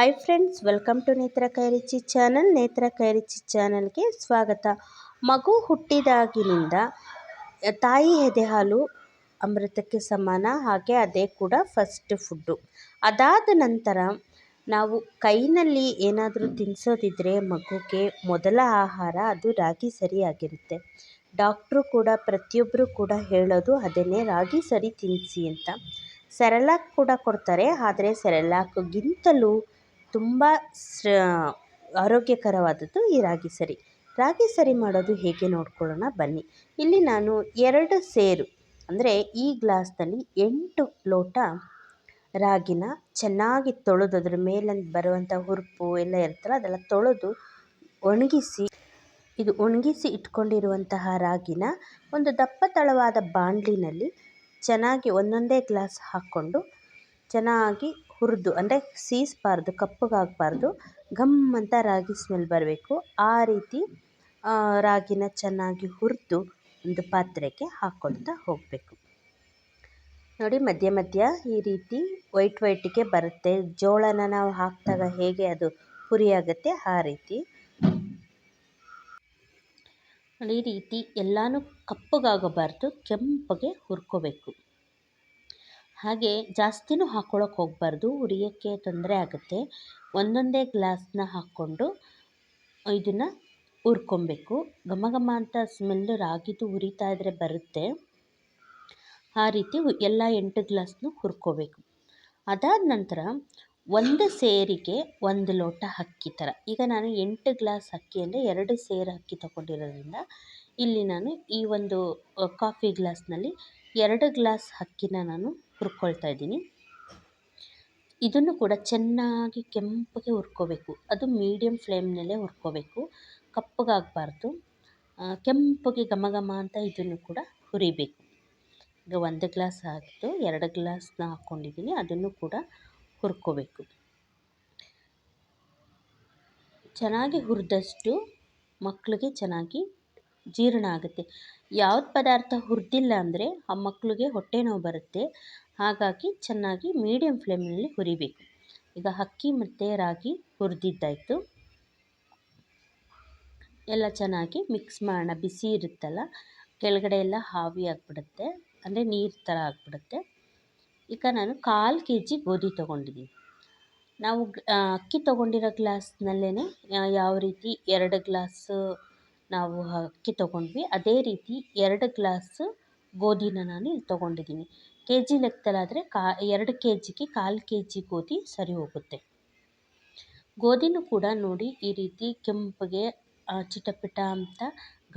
Hi friends welcome to ನೇತ್ರ ಕೈರಿಚಿ channel ನೇತ್ರ ಕೈರಿಚಿ ಚಾನಲ್ಗೆ ಸ್ವಾಗತ. ಮಗು ಹುಟ್ಟಿದಾಗಿನಿಂದ ತಾಯಿ ಎದೆ ಹಾಲು ಅಮೃತಕ್ಕೆ ಸಮಾನ, ಹಾಗೆ ಅದೇ ಕೂಡ ಫಸ್ಟ್ ಫುಡ್ಡು ಅದಾದ ನಂತರ ನಾವು ಕೈನಲ್ಲಿ ಏನಾದರೂ ತಿನ್ನಿಸೋದಿದ್ರೆ ಮಗುಗೆ ಮೊದಲ ಆಹಾರ ಅದು ರಾಗಿ ಸರಿಯಾಗಿರುತ್ತೆ ಡಾಕ್ಟ್ರು ಕೂಡ ಪ್ರತಿಯೊಬ್ಬರು ಕೂಡ ಹೇಳೋದು ಅದನ್ನೇ ರಾಗಿ ಸರಿ ತಿನ್ನಿಸಿ ಅಂತ. ಸೆರೆಲಾಕ್ ಕೂಡ ಕೊಡ್ತಾರೆ, ಆದರೆ ಸೆರೆಲಾಕ್ಗಿಂತಲೂ ತುಂಬ ಆರೋಗ್ಯಕರವಾದದ್ದು ಈ ರಾಗಿ ಸರಿ. ರಾಗಿ ಸರಿ ಮಾಡೋದು ಹೇಗೆ ನೋಡ್ಕೊಳ್ಳೋಣ ಬನ್ನಿ. ಇಲ್ಲಿ ನಾನು ಎರಡು ಸೇರು, ಅಂದರೆ ಈ ಗ್ಲಾಸ್ನಲ್ಲಿ ಎಂಟು ಲೋಟ ರಾಗಿನ ಚೆನ್ನಾಗಿ ತೊಳೆದು ಅದ್ರ ಮೇಲೆ ಬರುವಂಥ ಹುರುಪು ಎಲ್ಲ ಇರುತ್ತಲ್ಲ ಅದೆಲ್ಲ ತೊಳೆದು ಒಣಗಿಸಿ, ಇದು ಒಣಗಿಸಿ ಇಟ್ಕೊಂಡಿರುವಂತಹ ರಾಗಿನ ಒಂದು ದಪ್ಪ ತಳವಾದ ಬಾಣಲಿನಲ್ಲಿ ಚೆನ್ನಾಗಿ ಒಂದೊಂದೇ ಗ್ಲಾಸ್ ಹಾಕ್ಕೊಂಡು ಚೆನ್ನಾಗಿ ಹುರಿದು, ಅಂದರೆ ಸೀಸಬಾರ್ದು, ಕಪ್ಪಗಾಗಬಾರ್ದು ಘಮ್ ಅಂತ ರಾಗಿ ಸ್ಮೆಲ್ ಬರಬೇಕು. ಆ ರೀತಿ ರಾಗಿನ ಚೆನ್ನಾಗಿ ಹುರಿದು ಒಂದು ಪಾತ್ರೆಗೆ ಹಾಕ್ಕೊಳ್ತಾ ಹೋಗಬೇಕು. ನೋಡಿ, ಮಧ್ಯ ಮಧ್ಯ ಈ ರೀತಿ ವೈಟ್ ವೈಟಿಗೆ ಬರುತ್ತೆ. ಜೋಳನ ನಾವು ಹಾಕಿದಾಗ ಹೇಗೆ ಅದು ಹುರಿಯಾಗುತ್ತೆ ಆ ರೀತಿ. ಈ ರೀತಿ ಎಲ್ಲನೂ ಕಪ್ಪಗಾಗಬಾರ್ದು, ಕೆಂಪಗೆ ಹುರ್ಕೋಬೇಕು. ಹಾಗೆ ಜಾಸ್ತಿನೂ ಹಾಕ್ಕೊಳಕ್ಕೆ ಹೋಗಬಾರ್ದು. ಉರಿಯೋಕ್ಕೆ ತೊಂದರೆ ಆಗುತ್ತೆ. ಒಂದೊಂದೇ ಗ್ಲಾಸ್ನ ಹಾಕ್ಕೊಂಡು ಇದನ್ನು ಹುರ್ಕೊಬೇಕು. ಘಮ ಘಮ ಅಂತ ಸ್ಮೆಲ್ ರಾಗಿದು ಉರಿತಾ ಇದ್ದರೆ ಬರುತ್ತೆ. ಆ ರೀತಿ ಎಲ್ಲ ಎಂಟು ಗ್ಲಾಸ್ನು ಹುರ್ಕೋಬೇಕು. ಅದಾದ ನಂತರ ಒಂದು ಸೇರಿಗೆ ಒಂದು ಲೋಟ ಅಕ್ಕಿ ಥರ. ಈಗ ನಾನು ಎಂಟು ಗ್ಲಾಸ್ ಅಕ್ಕಿ ಅಂದರೆ ಎರಡು ಸೇರು ಅಕ್ಕಿ ತಗೊಂಡಿರೋದ್ರಿಂದ ಇಲ್ಲಿ ನಾನು ಈ ಒಂದು ಕಾಫಿ ಗ್ಲಾಸ್ನಲ್ಲಿ ಎರಡು ಗ್ಲಾಸ್ ಅಕ್ಕಿನ ನಾನು ಹುರ್ಕೊಳ್ತಾ ಇದ್ದೀನಿ. ಇದನ್ನು ಕೂಡ ಚೆನ್ನಾಗಿ ಕೆಂಪಗೆ ಹುರ್ಕೋಬೇಕು. ಅದು ಮೀಡಿಯಮ್ ಫ್ಲೇಮ್ನಲ್ಲೇ ಹುರ್ಕೋಬೇಕು. ಕಪ್ಪಗಾಗಬಾರ್ದು. ಕೆಂಪಗೆ ಘಮ ಘಮ ಅಂತ ಇದನ್ನು ಕೂಡ ಹುರಿಬೇಕು. ಈಗ ಒಂದು ಗ್ಲಾಸ್ ಹಾಕಿತು ಎರಡು ಗ್ಲಾಸ್ನ ಹಾಕ್ಕೊಂಡಿದ್ದೀನಿ ಅದನ್ನು ಕೂಡ ಹುರ್ಕೋಬೇಕು. ಚೆನ್ನಾಗಿ ಹುರಿದಷ್ಟು ಮಕ್ಕಳಿಗೆ ಚೆನ್ನಾಗಿ ಜೀರ್ಣ ಆಗುತ್ತೆ. ಯಾವ್ದು ಪದಾರ್ಥ ಹುರಿದಿಲ್ಲ ಅಂದರೆ ಆ ಮಕ್ಕಳಿಗೆ ಹೊಟ್ಟೆ ನೋವು ಬರುತ್ತೆ. ಹಾಗಾಗಿ ಚೆನ್ನಾಗಿ ಮೀಡಿಯಮ್ ಫ್ಲೇಮಲ್ಲಿ ಹುರಿಬೇಕು. ಈಗ ಅಕ್ಕಿ ಮತ್ತು ರಾಗಿ ಹುರಿದಿದ್ದಾಯಿತು. ಎಲ್ಲ ಚೆನ್ನಾಗಿ ಮಿಕ್ಸ್ ಮಾಡೋಣ. ಬಿಸಿ ಇರುತ್ತಲ್ಲ, ಕೆಳಗಡೆ ಎಲ್ಲ ಹಾವಿ ಆಗಿಬಿಡುತ್ತೆ. ಅಂದರೆ ನೀರು ಥರ ಆಗಿಬಿಡುತ್ತೆ. ಈಗ ನಾನು ಕಾಲು ಕೆ ಜಿ ಗೋಧಿ ತೊಗೊಂಡಿದ್ದೀನಿ ನಾವು ಅಕ್ಕಿ ತೊಗೊಂಡಿರೋ ಗ್ಲಾಸ್ನಲ್ಲೇ ಯಾವ ರೀತಿ ಎರಡು ಗ್ಲಾಸ್ ನಾವು ಅಕ್ಕಿ ತೊಗೊಂಡ್ವಿ, ಅದೇ ರೀತಿ ಎರಡು ಗ್ಲಾಸ್ ಗೋಧಿನ ನಾನು ಇಲ್ಲಿ ತೊಗೊಂಡಿದ್ದೀನಿ ಕೆ ಜಿ ಲೆಕ್ಕದಲ್ಲಾದರೆ ಕಾ, ಎರಡು ಕೆ ಜಿಗೆ ಕಾಲು ಕೆ ಜಿ ಗೋಧಿ ಸರಿ ಹೋಗುತ್ತೆ. ಗೋಧಿನೂ ಕೂಡ ನೋಡಿ ಈ ರೀತಿ ಕೆಂಪಗೆ ಚಿಟಪಿಟ ಅಂತ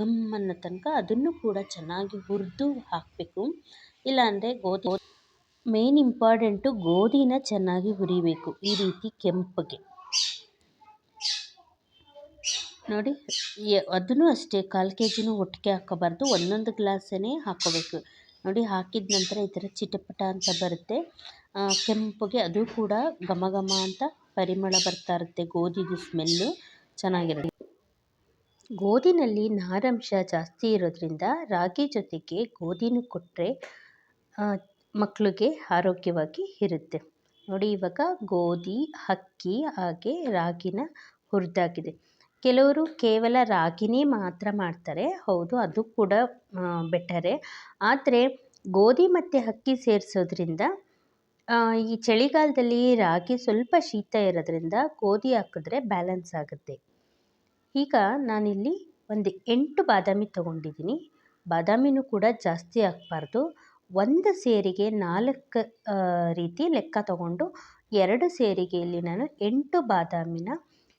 ಗಮ್ಮನ್ನ ತನಕ ಅದನ್ನು ಕೂಡ ಚೆನ್ನಾಗಿ ಹುರಿದು ಹಾಕಬೇಕು. ಇಲ್ಲಾಂದರೆ ಗೋಧಿ ಮೇನ್ ಇಂಪಾರ್ಟೆಂಟು ಗೋಧಿನ ಚೆನ್ನಾಗಿ ಹುರಿಬೇಕು, ಈ ರೀತಿ ಕೆಂಪಗೆ. ನೋಡಿ ಅದನ್ನು ಅಷ್ಟೇ, ಕಾಲು ಕೆ ಜಿನೂ ಒಟ್ಟಿಗೆ ಹಾಕ್ಕೋಬಾರ್ದು ಒಂದೊಂದು ಗ್ಲಾಸೇ ಹಾಕೋಬೇಕು. ನೋಡಿ, ಹಾಕಿದ ನಂತರ ಈ ಥರ ಚಿಟಪಟ ಅಂತ ಬರುತ್ತೆ. ಕೆಂಪಗೆ ಅದು ಕೂಡ ಘಮ ಘಮ ಅಂತ ಪರಿಮಳ ಬರ್ತಾ ಇರುತ್ತೆ, ಗೋಧಿದು ಸ್ಮೆಲ್ಲು ಚೆನ್ನಾಗಿರುತ್ತೆ. ಗೋಧಿನಲ್ಲಿ ನಾರಂಶ ಜಾಸ್ತಿ ಇರೋದ್ರಿಂದ ರಾಗಿ ಜೊತೆಗೆ ಗೋಧಿನೂ ಕೊಟ್ಟರೆ ಮಕ್ಕಳಿಗೆ ಆರೋಗ್ಯವಾಗಿ ಇರುತ್ತೆ. ನೋಡಿ, ಇವಾಗ ಗೋಧಿ, ಅಕ್ಕಿ ಹಾಗೆ ರಾಗಿನ ಹುರಿದಾಗಿದೆ. ಕೆಲವರು ಕೇವಲ ರಾಗಿನೇ ಮಾತ್ರ ಮಾಡ್ತಾರೆ. ಹೌದು, ಅದು ಕೂಡ ಬೆಟರೇ. ಆದರೆ ಗೋಧಿ ಮತ್ತು ಅಕ್ಕಿ ಸೇರಿಸೋದ್ರಿಂದ ಈ ಚಳಿಗಾಲದಲ್ಲಿ ರಾಗಿ ಸ್ವಲ್ಪ ಶೀತ ಇರೋದ್ರಿಂದ ಗೋಧಿ ಹಾಕಿದ್ರೆ ಬ್ಯಾಲೆನ್ಸ್ ಆಗುತ್ತೆ. ಈಗ ನಾನಿಲ್ಲಿ ಒಂದು ಎಂಟು ಬಾದಾಮಿ ತೊಗೊಂಡಿದ್ದೀನಿ. ಬಾದಾಮಿನೂ ಕೂಡ ಜಾಸ್ತಿ ಹಾಕ್ಬಾರ್ದು. ಒಂದು ಸೇರಿಗೆ ನಾಲ್ಕು ರೀತಿ ಲೆಕ್ಕ ತಗೊಂಡು ಎರಡು ಸೇರಿಗೆ ಇಲ್ಲಿ ನಾನು ಎಂಟು ಬಾದಾಮಿನ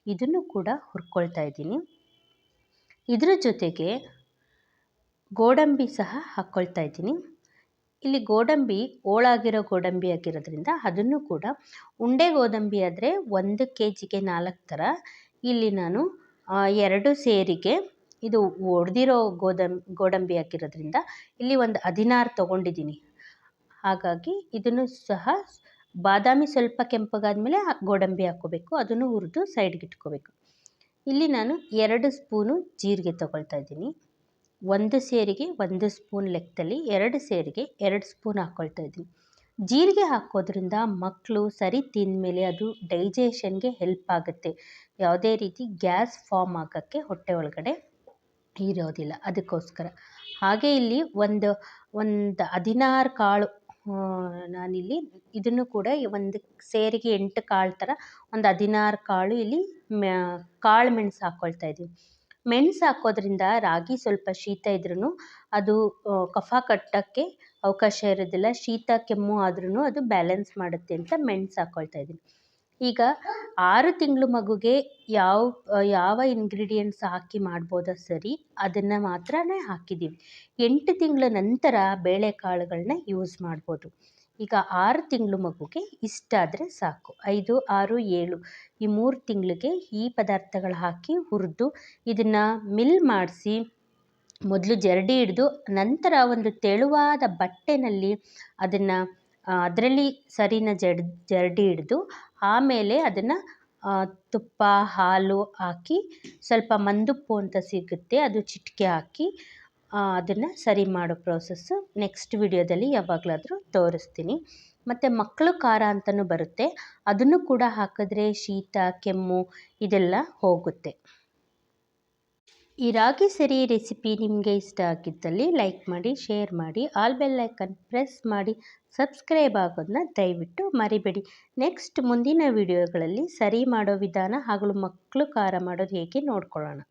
ಇದನ್ನು ಕೂಡ ಹುರ್ಕೊಳ್ತಾ ಇದ್ದೀನಿ. ಇದರ ಜೊತೆಗೆ ಗೋಡಂಬಿ ಸಹ ಹಾಕ್ಕೊಳ್ತಾ ಇದ್ದೀನಿ. ಇಲ್ಲಿ ಗೋಡಂಬಿ ಓಳಾಗಿರೋ ಗೋಡಂಬಿ ಆಗಿರೋದ್ರಿಂದ ಅದನ್ನು ಕೂಡ ಉಂಡೆ ಗೋಡಂಬಿ ಆದರೆ ಒಂದು ಕೆ ಜಿಗೆ ನಾಲ್ಕು ಥರ. ಇಲ್ಲಿ ನಾನು ಎರಡು ಸೇರಿಗೆ ಇದು ಒಡೆದಿರೋ ಗೋಡಂಬಿ ಗೋಡಂಬಿ ಹಾಕಿರೋದ್ರಿಂದ ಇಲ್ಲಿ ಒಂದು ಹದಿನಾರು ತೊಗೊಂಡಿದ್ದೀನಿ. ಹಾಗಾಗಿ ಇದನ್ನು ಸಹ ಬಾದಾಮಿ ಸ್ವಲ್ಪ ಕೆಂಪಗಾದಮೇಲೆ ಗೋಡಂಬಿ ಹಾಕ್ಕೋಬೇಕು. ಅದನ್ನು ಹುರಿದು ಸೈಡ್ಗೆ ಇಟ್ಕೋಬೇಕು. ಇಲ್ಲಿ ನಾನು ಎರಡು ಸ್ಪೂನು ಜೀರಿಗೆ ತೊಗೊಳ್ತಾ ಇದ್ದೀನಿ. ಒಂದು ಸೇರಿಗೆ ಒಂದು ಸ್ಪೂನ್ ಲೆಕ್ಕದಲ್ಲಿ ಎರಡು ಸೇರಿಗೆ ಎರಡು ಸ್ಪೂನ್ ಹಾಕ್ಕೊಳ್ತಾ ಇದ್ದೀನಿ. ಜೀರಿಗೆ ಹಾಕೋದ್ರಿಂದ ಮಕ್ಕಳು ಸರಿ ತಿಂದಮೇಲೆ ಅದು ಡೈಜೆಷನ್ಗೆ ಹೆಲ್ಪ್ ಆಗುತ್ತೆ. ಯಾವುದೇ ರೀತಿ ಗ್ಯಾಸ್ ಫಾರ್ಮ್ ಆಗೋಕ್ಕೆ ಹೊಟ್ಟೆ ಒಳಗಡೆ ಇರೋದಿಲ್ಲ. ಅದಕ್ಕೋಸ್ಕರ. ಹಾಗೆ ಇಲ್ಲಿ ಒಂದು ಒಂದು ಹದಿನಾರು ಕಾಳು ನಾನಿಲ್ಲಿ ಇದನ್ನು ಕೂಡ ಒಂದು ಸೇರಿಗೆ ಎಂಟು ಕಾಳು ಥರ ಒಂದು ಹದಿನಾರು ಕಾಳು ಇಲ್ಲಿ ಕಾಳು ಮೆಣಸು ಹಾಕ್ಕೊಳ್ತಾ ಇದ್ದೀವಿ. ಮೆಣಸು ಹಾಕೋದ್ರಿಂದ ರಾಗಿ ಸ್ವಲ್ಪ ಶೀತ ಇದ್ರೂ ಅದು ಕಫ ಕಟ್ಟೋಕ್ಕೆ ಅವಕಾಶ ಇರೋದಿಲ್ಲ. ಶೀತ, ಕೆಮ್ಮು ಆದ್ರೂ ಅದು ಬ್ಯಾಲೆನ್ಸ್ ಮಾಡುತ್ತೆ ಅಂತ ಮೆಣಸು ಹಾಕ್ಕೊಳ್ತಾ ಇದ್ದೀನಿ ಈಗ ಆರು ತಿಂಗಳು ಮಗುಗೆ ಯಾವ ಯಾವ ಇಂಗ್ರೀಡಿಯೆಂಟ್ಸ್ ಹಾಕಿ ಮಾಡ್ಬೋದೋ ಸರಿ, ಅದನ್ನು ಮಾತ್ರನೇ ಹಾಕಿದ್ದೀವಿ ಎಂಟು ತಿಂಗಳ ನಂತರ ಬೇಳೆಕಾಳುಗಳನ್ನ ಯೂಸ್ ಮಾಡ್ಬೋದು. ಈಗ ಆರು ತಿಂಗಳು ಮಗುಗೆ ಇಷ್ಟಾದರೆ ಸಾಕು. ಐದು, ಆರು, ಏಳು ಈ ಮೂರು ತಿಂಗಳಿಗೆ ಈ ಪದಾರ್ಥಗಳು ಹಾಕಿ ಹುರಿದು ಇದನ್ನು ಮಿಲ್ ಮಾಡಿಸಿ ಮೊದಲು ಜರಡಿ ಹಿಡಿದು ನಂತರ ಒಂದು ತೆಳುವಾದ ಬಟ್ಟೆನಲ್ಲಿ ಅದನ್ನು ಅದರಲ್ಲಿ ಸರಿನ ಜಡ್, ಜರಡಿ ಹಿಡ್ದು ಆಮೇಲೆ ಅದನ್ನು ತುಪ್ಪ, ಹಾಲು ಹಾಕಿ ಸ್ವಲ್ಪ ಮಂದುಪ್ಪು ಅಂತ ಸಿಗುತ್ತೆ, ಅದು ಚಿಟಿಕೆ ಹಾಕಿ ಅದನ್ನು ಸರಿ ಮಾಡೋ ಪ್ರೋಸೆಸ್ಸು ನೆಕ್ಸ್ಟ್ ವಿಡಿಯೋದಲ್ಲಿ ಯಾವಾಗಲಾದರೂ ತೋರಿಸ್ತೀನಿ. ಮತ್ತು ಮಕ್ಕಳು ಖಾರ ಅಂತಲೂ ಬರುತ್ತೆ, ಅದನ್ನು ಕೂಡ ಹಾಕಿದ್ರೆ ಶೀತ, ಕೆಮ್ಮು ಇದೆಲ್ಲ ಹೋಗುತ್ತೆ. ಈ ರಾಗಿ ಸರಿ ರೆಸಿಪಿ ನಿಮಗೆ ಇಷ್ಟ ಆಗಿದ್ದಲ್ಲಿ ಲೈಕ್ ಮಾಡಿ, ಶೇರ್ ಮಾಡಿ, ಆಲ್ ಬೆಲ್ ಐಕನ್ ಪ್ರೆಸ್ ಮಾಡಿ, ಸಬ್ಸ್ಕ್ರೈಬ್ ಆಗೋದನ್ನ ದಯವಿಟ್ಟು ಮರಿಬೇಡಿ. ನೆಕ್ಸ್ಟ್ ಮುಂದಿನ ವಿಡಿಯೋಗಳಲ್ಲಿ ಸರಿ ಮಾಡೋ ವಿಧಾನ ಹಾಗೂ ಮಕ್ಕಳು ಖಾರ ಮಾಡೋದು ಹೇಗೆ ನೋಡ್ಕೊಳ್ಳೋಣ.